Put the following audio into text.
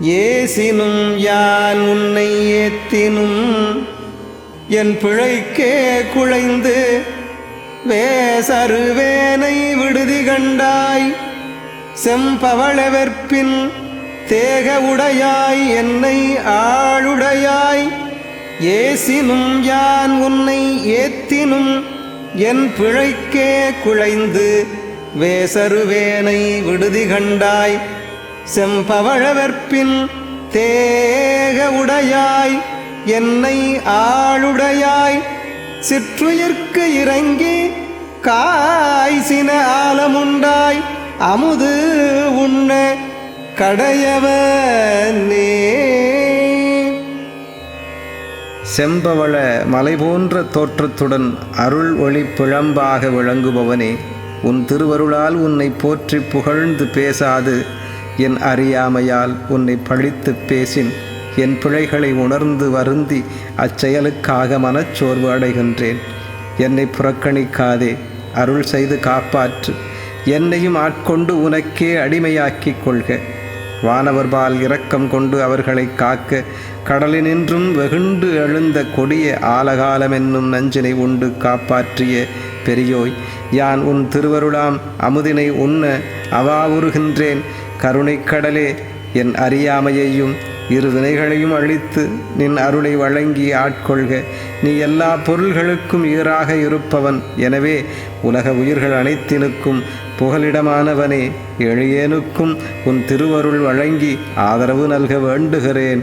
ஏசினும் யான் உன்னை ஏத்தினும் என் பிழைக்கே குழைந்து வேசருவேனை விடுதி கண்டாய். செம்பவளவெற்பின் தேக உடையாய் என்னை ஆளுடையாய். ஏசினும் யான் உன்னை ஏத்தினும் என் பிழைக்கே குழைந்து வேசருவேனை விடுதி கண்டாய். செம்பவழவற்பின் தேக உடையாய் என்னை ஆளுடையாய் சிற்றுயிர்க்கு இறங்கி காய்சின ஆலமுண்டாய் அமுது உண்ண கடையவனே. செம்பவள மலை போன்ற தோற்றத்துடன் அருள் ஒளி பிழம்பாக விளங்குபவனே உன் திருவருளால் உன்னை போற்றி புகழ்ந்து பேசாது என் அறியாமையால் உன்னை பழித்து பேசின். என் பிழைகளை உணர்ந்து வருந்தி அச்செயலுக்காக மனச்சோர்வு அடைகின்றேன். என்னை புறக்கணிக்காதே அருள் செய்து காப்பாற்று. என்னையும் ஆட்கொண்டு உனக்கே அடிமையாக்கிக் கொள்க. வானவர்பால் இரக்கம் கொண்டு அவர்களை காக்க கடலினின்றும் வெகுண்டு எழுந்த கொடிய ஆலகாலமென்னும் நஞ்சினை உண்டு காப்பாற்றிய பெரியோய் யான் உன் திருவருளாம் அமுதினை உண்ண அவாவுறுகின்றேன். கருணைக்கடலே என் அறியாமையையும் இரு வினைகளையும் அழித்து நின் அருளை வழங்கி ஆட்கொள்க. நீ எல்லா பொருள்களுக்கும் ஈராக இருப்பவன். எனவே உலக உயிர்கள் அனைத்தினுக்கும் புகலிடமானவனே. எளியேனுக்கும் உன் திருவருள் வழங்கி ஆதரவு நல்க வேண்டுகிறேன்.